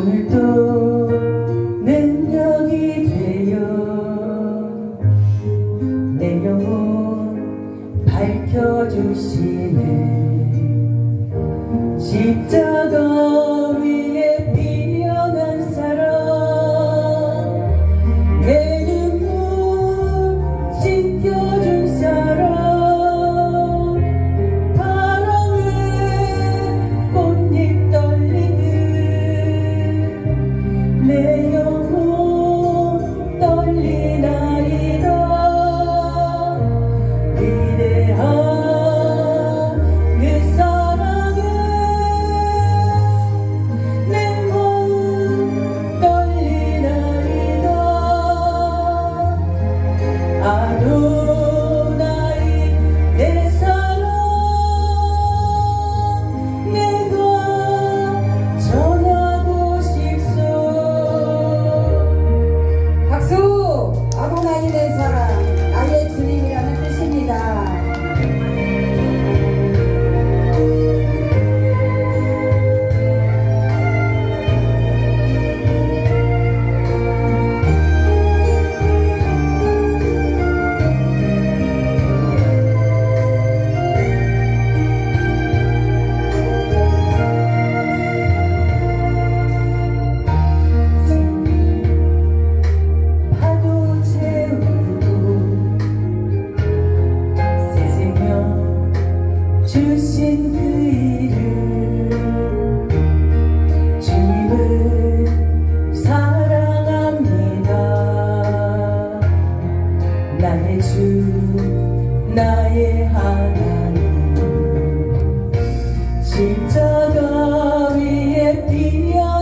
conectado 나의 주 나의 하나님. 십자가 위에 피어